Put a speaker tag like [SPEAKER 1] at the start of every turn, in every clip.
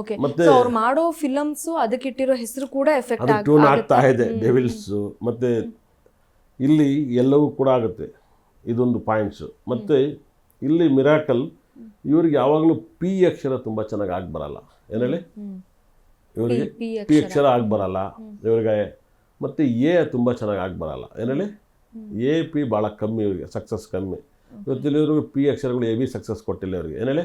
[SPEAKER 1] Okay
[SPEAKER 2] ಮತ್ತೆ
[SPEAKER 1] ಅವ್ರು ಮಾಡೋ ಫಿಲಮ್ಸ್ ಅದಕ್ಕೆ ಇಟ್ಟಿರೋ ಹೆಸರು ಕೂಡ ಎಫೆಕ್ಟ್
[SPEAKER 2] ಅದು ಟ್ಯೂನ್ ಆಗ್ತಾ ಇದೆ ಡೆವಿಲ್ಸು ಮತ್ತೆ ಇಲ್ಲಿ ಎಲ್ಲವೂ ಕೂಡ ಆಗುತ್ತೆ ಇದೊಂದು ಪಾಯಿಂಟ್ಸು ಮತ್ತೆ ಇಲ್ಲಿ ಮಿರಾಕಲ್ ಇವ್ರಿಗೆ ಯಾವಾಗಲೂ ಪಿ ಅಕ್ಷರ ತುಂಬ ಚೆನ್ನಾಗಿ ಆಗಿ ಬರಲ್ಲ. ಏನ್ ಹೇಳಿ? ಇವರಿಗೆ
[SPEAKER 1] ಪಿ
[SPEAKER 2] ಅಕ್ಷರ. ಆಗಿ ಬರಲ್ಲ. ಇವ್ರಿಗೆ ಮತ್ತೆ ಎ ತುಂಬ ಚೆನ್ನಾಗಿ ಆಗಿ ಬರಲ್ಲ. ಏನ್ ಹೇಳಿ? ಎ ಪಿ ಭಾಳ ಕಮ್ಮಿ ಇವರಿಗೆ ಸಕ್ಸಸ್ ಕಮ್ಮಿ. ಇವತ್ತಿಲ್ಲಿ ಇವ್ರಿಗೆ ಪಿ ಅಕ್ಷರಗಳು ಎ ಬಿ ಸಕ್ಸಸ್ ಕೊಟ್ಟಿಲ್ಲ ಇವರಿಗೆ. ಏನ್ ಹೇಳಿ?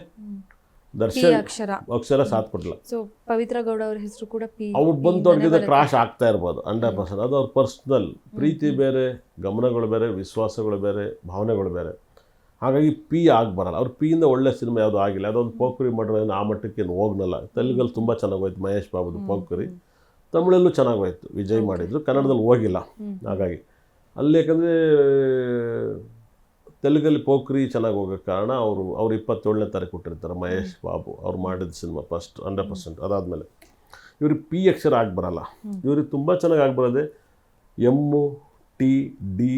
[SPEAKER 1] ಪಿ
[SPEAKER 2] ದರ್ಶನ್
[SPEAKER 1] ಅಕ್ಷರ.
[SPEAKER 2] ಅಕ್ಷರ ಸಾಥ್ ಕೊಟ್ಟಿಲ್ಲ
[SPEAKER 1] ಸೊ ಪವಿತ್ರ ಗೌಡ ಅವ್ರ ಹೆಸರು ಕೂಡ ಪಿ
[SPEAKER 2] ಅವ್ರು ಬಂದು ಅವ್ರಿಗೆ ಕ್ರಾಶ್ ಆಗ್ತಾ ಇರ್ಬೋದು ಹಂಡ್ರೆಡ್ ಪರ್ಸೆಂಟ್ ಅದು ಅವ್ರ ಪರ್ಸ್ನಲ್ ಪ್ರೀತಿ ಬೇರೆ ಗಮನಗಳು ಬೇರೆ ವಿಶ್ವಾಸಗಳು ಬೇರೆ ಭಾವನೆಗಳು ಬೇರೆ. ಹಾಗಾಗಿ ಪಿ ಆಗಿ ಬರಲ್ಲ. ಅವ್ರ ಪಿಯಿಂದ ಒಳ್ಳೆ ಸಿನಿಮಾ ಯಾವುದು ಆಗಿಲ್ಲ. ಅದೊಂದು ಪೋಕ್ರಿ ಮಾಡಿರೋ ಆ ಮಟ್ಟಕ್ಕೆ ಏನು ಹೋಗ್ನಲ್ಲ. ತೆಲುಗಲ್ಲಿ ತುಂಬ ಚೆನ್ನಾಗಿ ಹೋಯ್ತು ಮಹೇಶ್ ಬಾಬುದು ಪೋಕ್ರಿ ತಮಿಳಲ್ಲೂ ಚೆನ್ನಾಗಿ ಹೋಯ್ತು ವಿಜಯ್ ಮಾಡಿದ್ರು. ಕನ್ನಡದಲ್ಲಿ ಹೋಗಿಲ್ಲ. ಹಾಗಾಗಿ. ಅಲ್ಲಿ ಯಾಕಂದರೆ ತೆಲುಗಲ್ಲಿ ಪೋಖ್ರಿ ಚೆನ್ನಾಗಿ ಹೋಗೋಕ್ಕೆ ಕಾರಣ ಅವರು ಅವ್ರು ಇಪ್ಪತ್ತೇಳನೇ ತಾರೀಕು ಕೊಟ್ಟಿರ್ತಾರೆ ಮಹೇಶ್ ಬಾಬು. ಅವ್ರು ಮಾಡಿದ ಸಿನಿಮಾ ಫಸ್ಟ್ ಹಂಡ್ರೆಡ್ ಪರ್ಸೆಂಟ್ ಅದಾದಮೇಲೆ ಇವ್ರಿಗೆ ಪಿ ಅಕ್ಷರ ಆಗಿ ಬರಲ್ಲ. ಇವ್ರಿಗೆ ತುಂಬ ಚೆನ್ನಾಗಿ ಆಗಿ ಬರೋದೆ ಎಮ್ಮು ಟಿ ಡಿ.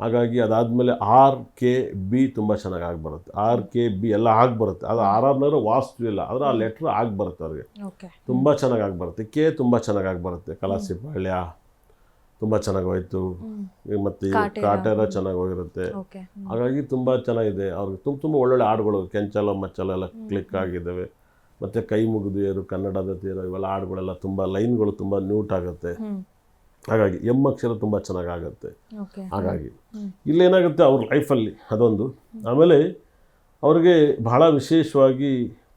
[SPEAKER 2] ಹಾಗಾಗಿ ಅದಾದಮೇಲೆ ಆರ್ ಕೆ ಬಿ ತುಂಬ ಚೆನ್ನಾಗಿ ಆಗಿ ಬರುತ್ತೆ. ಆರ್ ಕೆ ಬಿ ಎಲ್ಲ ಆಗಿ ಬರುತ್ತೆ. ಅದು ಆರ್ ಆರ್ನವರು ವಾಸ್ತು ಇಲ್ಲ. ಆದರೆ ಆ ಲೆಟ್ರ್ ಆಗಿ ಬರುತ್ತೆ ಅವ್ರಿಗೆ. ತುಂಬ ಚೆನ್ನಾಗಿ ಆಗಿ ಬರುತ್ತೆ. ಕೆ ತುಂಬ ಚೆನ್ನಾಗಿ ಆಗಿ ಬರುತ್ತೆ. ಕಲಾಸಿ ತುಂಬ ಚೆನ್ನಾಗಿ ಹೋಯ್ತು ಮತ್ತು ಕಾಟೆಲ್ಲ. ಚೆನ್ನಾಗಿ ಹೋಗಿರುತ್ತೆ. ಹಾಗಾಗಿ ತುಂಬ ಚೆನ್ನಾಗಿದೆ. ಅವ್ರಿಗೆ ತುಂಬ ತುಂಬ ಒಳ್ಳೊಳ್ಳೆ ಹಾಡುಗಳು ಕೆಂಚಲ ಮಚ್ಚಲ ಎಲ್ಲ ಕ್ಲಿಕ್ ಆಗಿದ್ದಾವೆ. ಮತ್ತು ಕೈ ಮುಗಿದು ಏರು ಕನ್ನಡದ ತೀರ ಇವೆಲ್ಲ ಹಾಡುಗಳೆಲ್ಲ ತುಂಬ ಲೈನ್ಗಳು ತುಂಬ ನ್ಯೂಟ್ ಆಗುತ್ತೆ. ಹಾಗಾಗಿ ಎಂ ಅಕ್ಷರ ತುಂಬ ಚೆನ್ನಾಗಿ ಆಗುತ್ತೆ ಹಾಗಾಗಿ ಇಲ್ಲೇನಾಗುತ್ತೆ ಅವ್ರ ಲೈಫಲ್ಲಿ ಅದೊಂದು. ಆಮೇಲೆ ಅವ್ರಿಗೆ ಬಹಳ ವಿಶೇಷವಾಗಿ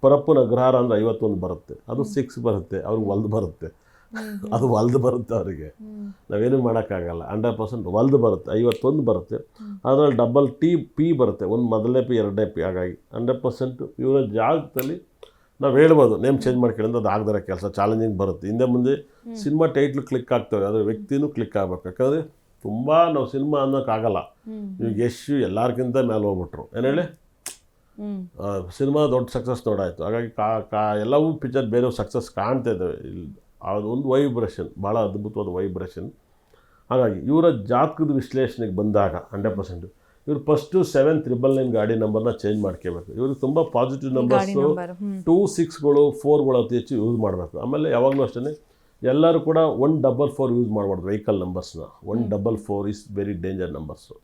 [SPEAKER 2] ಪರಪ್ಪನ ಅಗ್ರಹಾರ ಅಂದರೆ ಐವತ್ತೊಂದು ಬರುತ್ತೆ. ಅದು ಸಿಕ್ಸ್ ಬರುತ್ತೆ. ಅವ್ರಿಗೆ ಒಲ್ದು ಬರುತ್ತೆ. ಅದು ಒಲ್ದು ಬರುತ್ತೆ ಅವರಿಗೆ. ನಾವೇನು ಮಾಡೋಕ್ಕಾಗಲ್ಲ. ಹಂಡ್ರೆಡ್ ಪರ್ಸೆಂಟ್ ಒಲ್ದು ಬರುತ್ತೆ. ಐವತ್ತೊಂದು ಬರುತ್ತೆ. ಅದರಲ್ಲಿ ಡಬಲ್ ಟಿ ಪಿ ಬರುತ್ತೆ. ಒಂದು ಮೊದಲನೇ ಪಿ ಎರಡನೇ ಪಿ ಹಾಗಾಗಿ ಹಂಡ್ರೆಡ್ ಪರ್ಸೆಂಟು ಇವರ ಜಾಗದಲ್ಲಿ ನಾವು ಹೇಳ್ಬೋದು. ನೇಮ್ ಚೇಂಜ್ ಮಾಡ್ಕೊಂಡು ಅದು ಆಗದಿರೋ ಕೆಲಸ ಚಾಲೆಂಜಿಂಗ್ ಬರುತ್ತೆ. ಹಿಂದೆ ಮುಂದೆ ಸಿನಿಮಾ ಟೈಟ್ಲು ಕ್ಲಿಕ್ ಆಗ್ತವೆ. ಅದರ ವ್ಯಕ್ತಿನೂ ಕ್ಲಿಕ್ ಆಗಬೇಕು. ಯಾಕಂದರೆ ತುಂಬ ನಾವು ಸಿನಿಮಾ ಅನ್ನೋಕ್ಕಾಗಲ್ಲ
[SPEAKER 1] ನೀವು
[SPEAKER 2] ಈಗ ಯಶ್ ಎಲ್ಲರಿಗಿಂತ ಮೇಲೆ ಹೋಗ್ಬಿಟ್ರು. ಏನು ಹೇಳಿ? ಸಿನಿಮಾ ದೊಡ್ಡ ಸಕ್ಸಸ್ ನೋಡಾಯಿತು. ಹಾಗಾಗಿ ಕಾ ಕಾ ಎಲ್ಲವೂ ಪಿಕ್ಚರ್ ಬೇರೆ ಸಕ್ಸಸ್ ಕಾಣ್ತಾ ಇದ್ದಾವೆ ಇಲ್ಲಿ ಅದೊಂದು ವೈಬ್ರೇಷನ್ ಭಾಳ ಅದ್ಭುತವಾದ ವೈಬ್ರೇಷನ್ ಹಾಗಾಗಿ ಇವರ ಜಾತಕದ ವಿಶ್ಲೇಷಣೆಗೆ ಬಂದಾಗ ಹಂಡ್ರೆಡ್ ಪರ್ಸೆಂಟ್ ಇವರು ಫಸ್ಟು ಸೆವೆನ್ ತ್ರಿಬಲ್ ನೈನ್ ಗಾಡಿ ನಂಬರ್ನ ಚೇಂಜ್ ಮಾಡ್ಕೋಬೇಕು. ಇವ್ರಿಗೆ ತುಂಬ ಪಾಸಿಟಿವ್ ನಂಬರ್ಸು ಟೂ ಸಿಕ್ಸ್ಗಳು ಫೋರ್ಗಳು ಅತಿ ಹೆಚ್ಚು ಯೂಸ್ ಮಾಡಬೇಕು. ಆಮೇಲೆ ಯಾವಾಗಲೂ ಅಷ್ಟೇ ಎಲ್ಲರೂ ಕೂಡ ಒನ್ ಡಬಲ್ ಫೋರ್ ಯೂಸ್ ಮಾಡಬಾರ್ದು vehicle ನಂಬರ್ಸ್ನ one double four is very danger numbers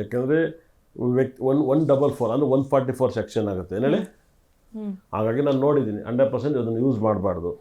[SPEAKER 2] ಯಾಕೆಂದರೆ ವ್ಯಕ್ತಿ ಒನ್ ಒನ್ ಡಬಲ್ ಫೋರ್ ಅಂದರೆ ಒನ್ ಫಾರ್ಟಿ ಫೋರ್ ಸೆಕ್ಷನ್ ಆಗುತ್ತೆ.
[SPEAKER 1] ಏನೇಳಿ
[SPEAKER 2] ಹಾಗಾಗಿ ನಾನು ನೋಡಿದ್ದೀನಿ ಹಂಡ್ರೆಡ್ ಪರ್ಸೆಂಟ್ ಅದನ್ನು ಯೂಸ್ ಮಾಡಬಾರ್ದು.